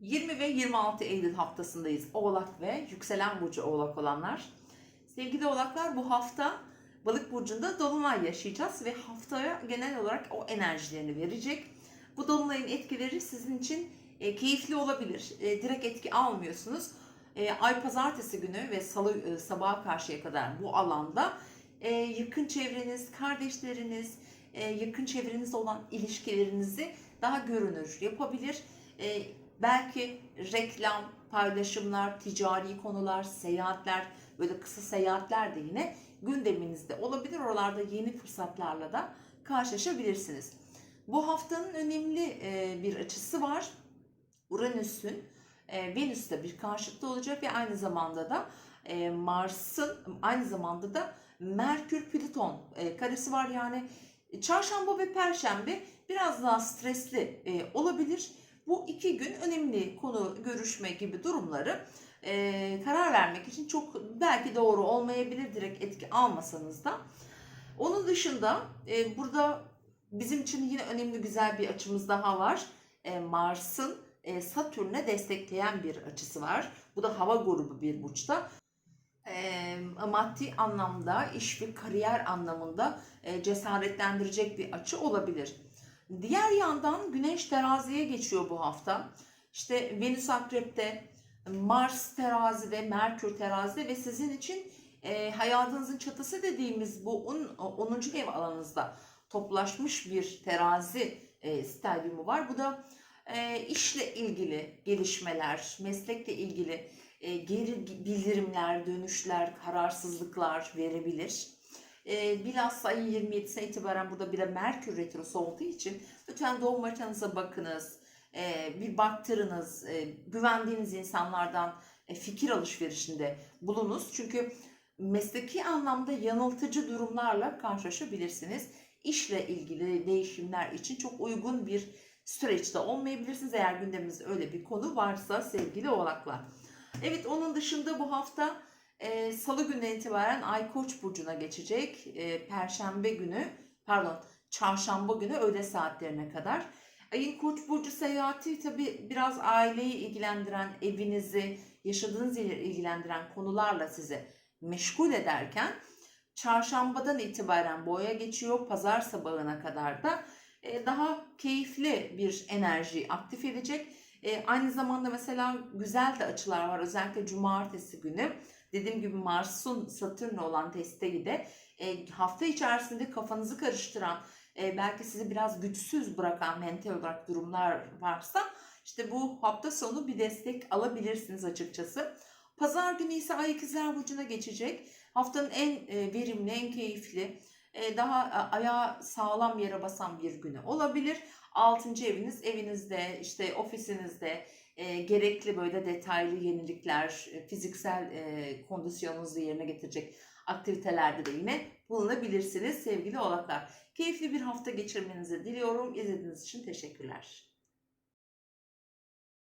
20 ve 26 Eylül haftasındayız. Oğlak ve yükselen burcu Oğlak olanlar. Sevgili Oğlaklar bu hafta Balık burcunda dolunay yaşayacağız ve haftaya genel olarak o enerjilerini verecek. Bu dolunayın etkileri sizin için e, keyifli olabilir. E, direkt etki almıyorsunuz. E, Ay pazartesi günü ve salı e, sabaha karşıya kadar bu alanda yakın çevreniz, kardeşleriniz, yakın çevrenizde olan ilişkilerinizi daha görünür yapabilir. Belki reklam, paylaşımlar, ticari konular, seyahatler, böyle kısa seyahatler de yine gündeminizde olabilir. Oralarda yeni fırsatlarla da karşılaşabilirsiniz. Bu haftanın önemli e, bir açısı var. Uranüs'ün e, Venüs'te bir karşıtı olacak ve aynı zamanda da e, Mars'ın aynı zamanda da Merkür Plüton karesi var yani çarşamba ve perşembe biraz daha stresli olabilir. Bu iki gün önemli konu görüşme gibi durumları e, karar vermek için çok belki doğru olmayabilir direkt etki almasanız da. Onun dışında e, burada bizim için yine önemli güzel bir açımız daha var. E, Mars'ın e, Satürn'e destekleyen bir açısı var. Bu da hava grubu bir burçta. E, maddi anlamda, iş ve kariyer anlamında e, cesaretlendirecek bir açı olabilir. Diğer yandan Güneş teraziye geçiyor bu hafta. İşte Venüs akrepte, Mars terazide, Merkür terazide ve sizin için e, hayatınızın çatısı dediğimiz bu 10. ev alanınızda toplaşmış bir terazi e, stelyumu var. Bu da e, işle ilgili gelişmeler, meslekle ilgili e, geri bildirimler, dönüşler, kararsızlıklar verebilir. E, bilhassa ayın 27'sine itibaren burada bir de Merkür Retrosu olduğu için lütfen doğum haritanıza bakınız. E, bir baktırınız. E, güvendiğiniz insanlardan e, fikir alışverişinde bulunuz. Çünkü mesleki anlamda yanıltıcı durumlarla karşılaşabilirsiniz. İşle ilgili değişimler için çok uygun bir süreçte olmayabilirsiniz eğer gündeminizde öyle bir konu varsa sevgili oğlaklar. Evet onun dışında bu hafta e, salı gününden itibaren Ay Koç burcuna geçecek. E, Perşembe günü pardon çarşamba günü öğle saatlerine kadar. Ayın Koç burcu seyahati tabi biraz aileyi ilgilendiren, evinizi, yaşadığınız yeri ilgilendiren konularla sizi meşgul ederken çarşambadan itibaren boya geçiyor. Pazar sabahına kadar da e, daha keyifli bir enerji aktif edecek. E, aynı zamanda mesela güzel de açılar var. Özellikle cumartesi günü. Dediğim gibi Mars'un Satürn'le olan desteği de e, hafta içerisinde kafanızı karıştıran, e, belki sizi biraz güçsüz bırakan mental olarak durumlar varsa işte bu hafta sonu bir destek alabilirsiniz açıkçası. Pazar günü ise Ay İkizler Burcu'na geçecek. Haftanın en e, verimli, en keyifli, daha e, ayağa sağlam yere basan bir günü olabilir. Altıncı eviniz, evinizde, işte ofisinizde e, gerekli böyle detaylı yenilikler, e, fiziksel e, kondisyonunuzu yerine getirecek aktivitelerde de yine bulunabilirsiniz sevgili oğlaklar. Keyifli bir hafta geçirmenizi diliyorum. İzlediğiniz için teşekkürler.